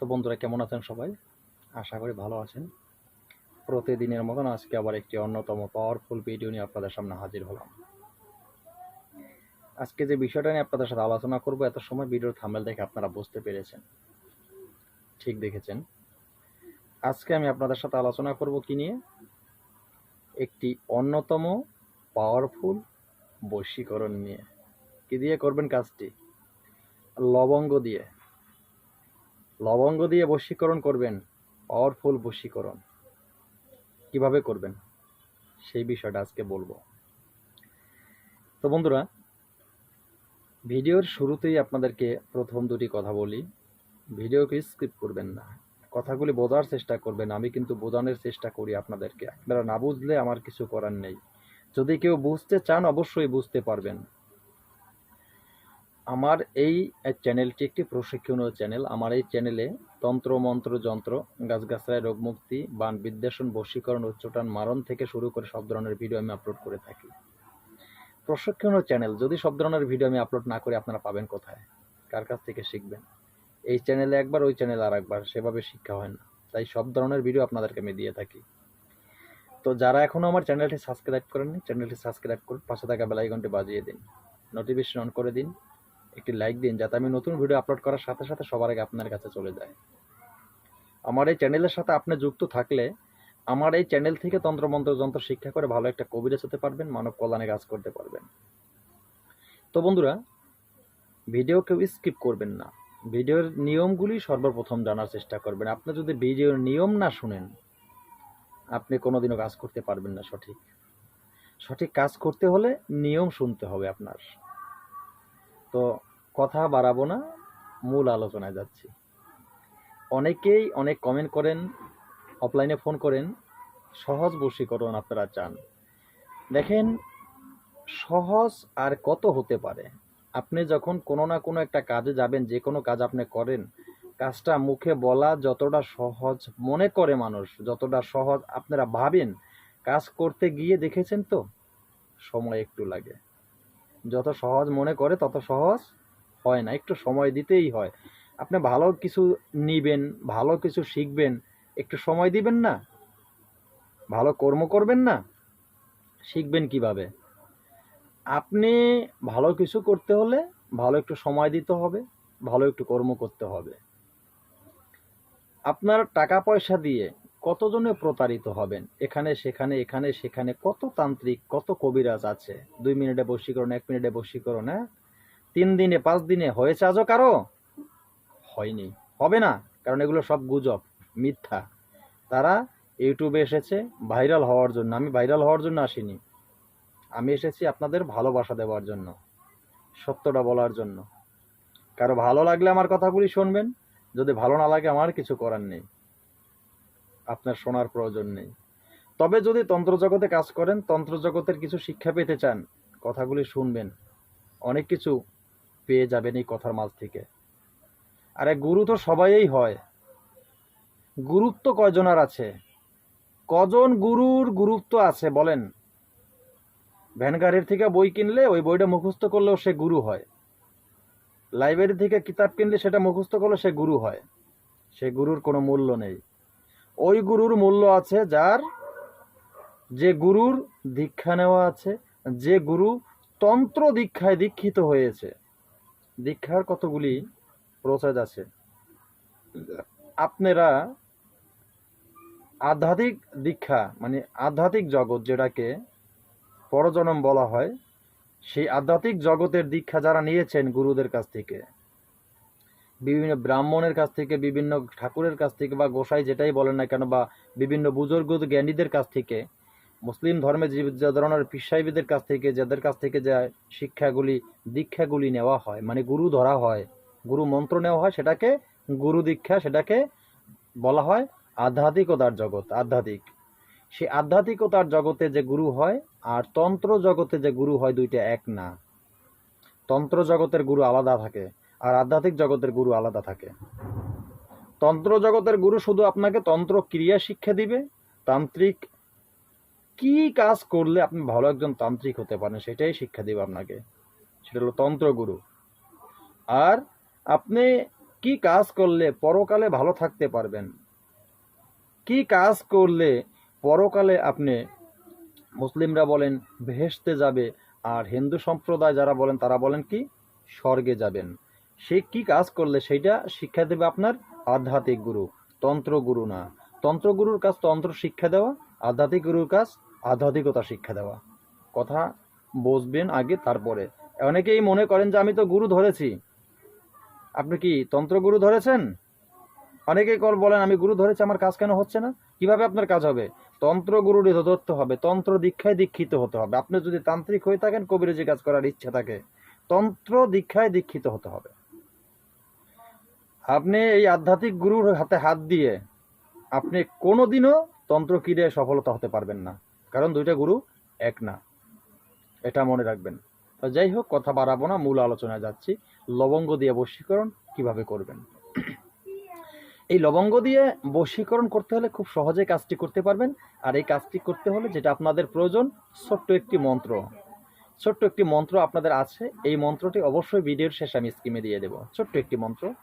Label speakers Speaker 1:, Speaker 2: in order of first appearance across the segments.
Speaker 1: তো বন্ধুরা কেমন আছেন সবাই? আশা করি ভালো আছেন। প্রতিদিনের মতন আজকে আবার একটি অন্যতম পাওয়ারফুল ভিডিও নিয়ে আপনাদের সামনে হাজির হলাম। আজকে যে বিষয়টা নিয়ে আপনাদের সাথে আলোচনা করব, এত সময় ভিডিওর থামেল দেখে আপনারা বুঝতে পেরেছেন। ঠিক দেখেছেন। আজকে আমি আপনাদের সাথে আলোচনা করব কি নিয়ে? একটি অন্যতম পাওয়ারফুল বশীকরণ নিয়ে। কি দিয়ে করবেন কাজটি? লবঙ্গ দিয়ে। লবঙ্গ দিয়ে বশীকরণ করবেন পাওয়ারফুল বশীকরণ। কীভাবে করবেন? সেই বিষয়টা আজকে বলব। তো বন্ধুরা, ভিডিওর শুরুতেই আপনাদেরকে প্রথম দুটি কথা বলি। ভিডিওকে স্কিপ করবেন না। কথাগুলি বোঝার চেষ্টা করবেন, আমি কিন্তু বোঝানোর চেষ্টা করি আপনাদেরকে। আপনারা না বুঝলে আমার কিছু করার নেই। যদি কেউ বুঝতে চান, অবশ্যই বুঝতে পারবেন। আমার এই চ্যানেলটি একটি প্রশিক্ষণীয় চ্যানেল আমার এই চ্যানেলে তন্ত্র, মন্ত্র, যন্ত্র, গাছগাছড়ায় রোগমুক্তি, বান বিদ্বেষণ, বশীকরণ, উচ্চটান, মারণ থেকে শুরু করে সব ধরনের ভিডিও আমি আপলোড করে থাকি। প্রশিক্ষণীয় চ্যানেল যদি সব ধরনের ভিডিও আমি আপলোড না করে, আপনারা পাবেন কোথায়? কার কাছ থেকে শিখবেন? এই চ্যানেলে একবার, ওই চ্যানেলে আর একবার সেভাবে শিক্ষা হয় না। তাই সব ধরনের ভিডিও আপনাদেরকে আমি দিয়ে থাকি। তো যারা এখনও আমার চ্যানেলটি সাবস্ক্রাইব করেননি চ্যানেলটি সাবস্ক্রাইব করুন, পাশে থাকা বেলাইকনটি বাজিয়ে দিন। নোটিফিকেশন অন করে দিন। একটি লাইক দিন যাতে আমি নতুন ভিডিও আপলোড করার সাথে সাথে সবার আগে আপনার কাছে চলে যায়। আমার এই চ্যানেলের সাথে আপনি যুক্ত থাকলে আমার এই চ্যানেল থেকে তন্ত্রমন্ত্র, যন্ত্র শিক্ষা করে ভালো একটা কবিরাজ হতে পারবেন, মানব কল্যাণে কাজ করতে পারবেন। তো বন্ধুরা ভিডিও কেউ স্কিপ করবেন না। ভিডিওর নিয়মগুলি সর্বপ্রথম জানার চেষ্টা করবেন। আপনি যদি ভিডিওর নিয়ম না শুনেন, আপনি কোনোদিনও কাজ করতে পারবেন না সঠিক। সঠিক কাজ করতে হলে নিয়ম শুনতে হবে আপনার। তো কথা বাড়াবো না, মূল আলোচনায় যাচ্ছি। অনেকেই অনেক কমেন্ট করেন অফলাইনে ফোন করেন, সহজ বশীকরণ আপনারা চান। দেখেন, সহজ আর কত হতে পারে? আপনি যখন কোনো না কোনো একটা কাজে যাবেন, যে কোনো কাজ আপনি করেন, কাজটা মুখে বলা যতটা সহজ মনে করে মানুষ, যতটা সহজ আপনারা ভাবেন, কাজ করতে গিয়ে দেখেছেন তো? সময় একটু লাগে। যত সহজ মনে করে, তত সহজ হয় না। একটু সময় দিতেই হয়। আপনি ভালো কিছু নিবেন, ভালো কিছু শিখবেন, একটু সময় দিবেন না? ভালো কর্ম করবেন না? শিখবেন কীভাবে? আপনি ভালো কিছু করতে হলে ভালো একটু সময় দিতে হবে, ভালো একটু কর্ম করতে হবে। আপনার টাকা পয়সা দিয়ে কতজনে প্রতারিত হবেন? এখানে, সেখানে এখানে, সেখানে কত তান্ত্রিক, কত কবিরাজ আছে? দুই মিনিটে বশীকরণ, এক মিনিটে বশীকরণ হ্যাঁ? তিন দিনে, পাঁচ দিনে হয়েছে আজও কারও? হয়নি। হবে না, কারণ এগুলো সব গুজব, মিথ্যা। তারা ইউটিউবে এসেছে, ভাইরাল হওয়ার জন্য। আমি ভাইরাল হওয়ার জন্য আসিনি। আমি এসেছি আপনাদের ভালোবাসা দেওয়ার জন্য, সত্যটা বলার জন্য। কারও ভালো লাগলে আমার কথাগুলি শুনবেন, যদি ভালো না লাগে আমার কিছু করার নেই। আপনার শোনার প্রয়োজন নেই। তবে যদি তন্ত্র জগতে কাজ করেন তন্ত্র জগতের কিছু শিক্ষা পেতে চান, কথাগুলি শুনবেন। অনেক কিছু পেয়ে যাবেন এই কথার মাঝ থেকে। আরে গুরু তো সবাইই হয়। গুরুত্ব কয়জনার আছে? কজন গুরুর গুরুত্ব আছে বলেন? ভ্যানগাড়ির থেকে বই কিনলে ওই বইটা মুখস্থ করলেও সে গুরু হয়। লাইব্রেরি থেকে কিতাব কিনলে সেটা মুখস্থ করলে সে গুরু হয়। সে গুরুর কোনো মূল্য নেই। ওই গুরুর মূল্য আছে যার, যে গুরুর দীক্ষা নেওয়া আছে, যে গুরু তন্ত্র দীক্ষায় দীক্ষিত হয়েছে। দীক্ষার কতগুলি প্রসেস আছে? আপনারা আধ্যাত্মিক দীক্ষা মানে আধ্যাত্মিক জগৎ যেটাকে পরজনম বলা হয়, সেই আধ্যাত্মিক জগতের দীক্ষা যারা নিয়েছেন গুরুদের কাছ থেকে বিভিন্ন ব্রাহ্মণের কাছ থেকে, বিভিন্ন ঠাকুরের কাছ থেকে বা গোসাই যেটাই বলেন না কেন বা বিভিন্ন বুজুর্গ জ্ঞানীদের কাছ থেকে, মুসলিম ধর্মে যে ধরনের পিসাইবিদের কাছ থেকে, যাদের কাছ থেকে যে শিক্ষাগুলি, দীক্ষাগুলি নেওয়া হয় মানে গুরু ধরা হয়, গুরু মন্ত্র নেওয়া হয়, সেটাকে গুরু দীক্ষা, সেটাকে বলা হয় আধ্যাত্মিকতার জগৎ, আধ্যাত্মিক। সেই আধ্যাত্মিকতার জগতে যে গুরু হয় আর তন্ত্র জগতে যে গুরু হয় দুইটা এক না। তন্ত্র জগতের গুরু আলাদা থাকে। আর আধ্যাত্মিক জগতের গুরু আলাদা থাকে। তন্ত্র জগতের গুরু শুধু আপনাকে তন্ত্র ক্রিয়া শিক্ষা দিবে, তান্ত্রিক কি কাজ করলে আপনি ভালো একজন তান্ত্রিক হতে পারেন সেটাই শিক্ষা দিবে আপনাকে। সেটা হলো তন্ত্র গুরু। আর আপনি কি কাজ করলে পরকালে ভালো থাকতে পারবেন? কি কাজ করলে পরকালে আপনি মুসলিমরা বলেন ভেহেশতে যাবে, আর হিন্দু সম্প্রদায় যারা বলেন তারা বলেন কি? স্বর্গে যাবেন। সে কি কাজ করলে সেইটা শিক্ষা দেবে আপনার আধ্যাত্মিক গুরু, তন্ত্র গুরু না। তন্ত্র গুরুর কাজ তন্ত্র শিক্ষা দেওয়া, আধ্যাত্মিক গুরুর কাজ আধ্যাত্মিকতা শিক্ষা দেওয়া। কথা বুঝবেন আগে তারপরে। অনেকেই মনে করেন যে আমি তো গুরু ধরেছি। আপনি কি তন্ত্র গুরু ধরেছেন? অনেকেই কল বলেন, আমি গুরু ধরেছি, আমার কাজ কেন হচ্ছে না? কীভাবে আপনার কাজ হবে? তন্ত্র গুরুরই ধরতে হবে, তন্ত্র দীক্ষায় দীক্ষিত হতে হবে। আপনি যদি তান্ত্রিক হয়ে থাকেন, কবিরাজি কাজ করার ইচ্ছা থাকে। তন্ত্র দীক্ষায় দীক্ষিত হতে হবে। আপনি এই আধ্যাত্মিক গুরুর হাতে হাত দিয়ে আপনি কোনোদিনও তন্ত্র ক্রিয়ায় সফলতা হতে পারবেন না। কারণ দুইটা গুরু এক না। এটা মনে রাখবেন। তো যাই হোক, কথা বাড়াবো না, মূল আলোচনায় যাচ্ছি। লবঙ্গ দিয়ে বশীকরণ কীভাবে করবেন? এই লবঙ্গ দিয়ে বশীকরণ করতে হলে খুব সহজে কাজটি করতে পারবেন। আর এই কাজটি করতে হলে যেটা আপনাদের প্রয়োজন, ছোট্ট একটি মন্ত্র। ছোট্ট একটি মন্ত্র আপনাদের আছে। এই মন্ত্রটি অবশ্যই ভিডিওর শেষে আমি স্কিমে দিয়ে দেব। ছোট্ট একটি মন্ত্র।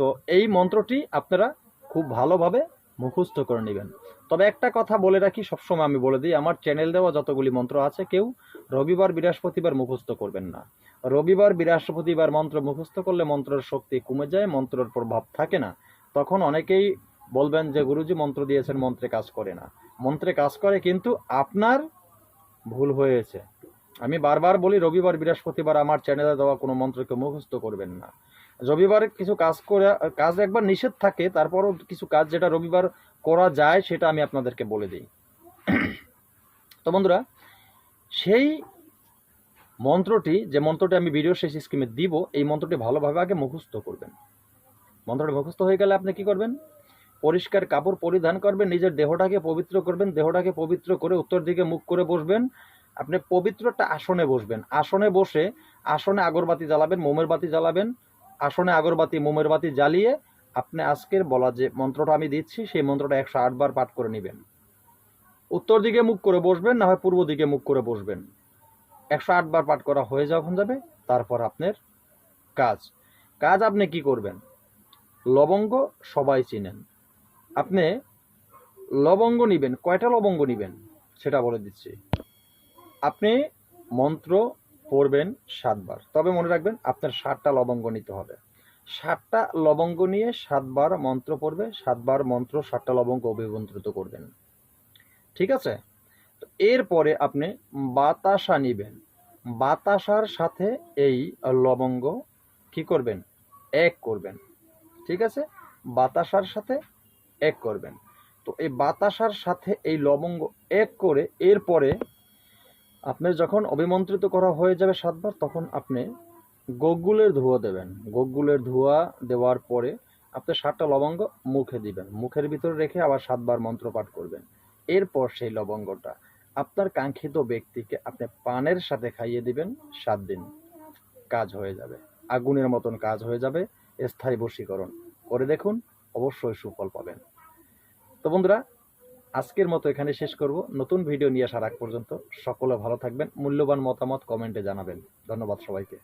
Speaker 1: তো এই মন্ত্রটি আপনারা খুব ভালোভাবে মুখস্থ করে নেবেন। তবে একটা কথা বলে রাখি, সবসময় আমি বলে দিই, আমার চ্যানেল দেওয়া যতগুলি মন্ত্র আছে, কেউ রবিবার, বৃহস্পতিবার মুখস্থ করবেন না। রবিবার, বৃহস্পতিবার মন্ত্র মুখস্থ করলে মন্ত্রের শক্তি কমে যায়, মন্ত্রের প্রভাব থাকে না। তখন অনেকেই বলবেন যে, গুরুজি মন্ত্র দিয়েছেন, মন্ত্রে কাজ করে না। মন্ত্রে কাজ করে কিন্তু আপনার ভুল হয়েছে। আমি বারবার বলি, রবিবার, বৃহস্পতিবার আমার চ্যানেলে দেওয়া কোনো মন্ত্রকে মুখস্থ করবেন না। রবিবার কিছু কাজ করে, কাজ একবার নিষেধ থাকে, তারপরও কিছু কাজ যেটা রবিবার করা যায় সেটা আমি আপনাদেরকে বলে দিই। তো বন্ধুরা, সেই মন্ত্রটি, যে মন্ত্রটি আমি ভিডিও শেষ স্কিমে দিব, এই মন্ত্রটি ভালোভাবে আগে মুখস্থ করবেন। মন্ত্রটি মুখস্থ হয়ে গেলে আপনি কি করবেন? পরিষ্কার কাপড় পরিধান করবেন, নিজের দেহটাকে পবিত্র করবেন, দেহটাকে পবিত্র করে উত্তর দিকে মুখ করে বসবেন, আপনি পবিত্র একটা আসনে বসবেন। আসনে বসে, আসনে আগরবাতি জ্বালাবেন, মোমের বাতি জ্বালাবেন আসনে আগরবাতি, মোমের বাতি জ্বালিয়ে আপনি আজকের বলা যে মন্ত্রটা আমি দিচ্ছি, সেই মন্ত্রটা একশো বার পাঠ করে নেবেন। উত্তর দিকে মুখ করে বসবেন, না হয় পূর্ব দিকে মুখ করে বসবেন। একশো বার পাঠ করা হয়ে যখন যাবে, তারপর আপনার কাজ। কাজ আপনি কি করবেন? লবঙ্গ সবাই চিনেন। আপনি লবঙ্গ নিবেন, কয়টা লবঙ্গ নিবেন? সেটা বলে দিচ্ছি। আপনি মন্ত্র পড়বেন সাতবার। তবে মনে রাখবেন, আপনার ষাটটা লবঙ্গ নিতে হবে। ষাটটা লবঙ্গ নিয়ে সাতবার মন্ত্র পড়বে, সাতবার মন্ত্র ষাটটা লবঙ্গ অভিমন্ত্রিত করবেন। ঠিক আছে? তো এরপরে আপনি বাতাসা নিবেন। বাতাসার সাথে এই লবঙ্গ কি করবেন? এক করবেন। ঠিক আছে? বাতাসার সাথে এক করবেন। তো এই বাতাসার সাথে এই লবঙ্গ এক করে এরপরে আপনার যখন অভিমন্ত্রিত করা হয়ে যাবে সাতবার, তখন আপনি গোগুলের ধোয়া দেবেন। গোগুলের ধোয়া দেওয়ার পরে আপনি সাতটা লবঙ্গ মুখে দিবেন। মুখের ভিতরে রেখে আবার সাতবার মন্ত্র পাঠ করবেন। এরপর সেই লবঙ্গটা আপনার কাঙ্ক্ষিত ব্যক্তিকে আপনি পানের সাথে খাইয়ে দিবেন, সাত দিন কাজ হয়ে যাবে। আগুনের মতন কাজ হয়ে যাবে, স্থায়ী বশীকরণ করে দেখুন, অবশ্যই সুফল পাবেন। তো বন্ধুরা আজকের মতো এখানে শেষ করব। নতুন ভিডিও নিয়ে আসার আগ পর্যন্ত সকলে ভালো থাকবেন। মূল্যবান মতামত কমেন্টে জানাবেন। ধন্যবাদ সবাইকে।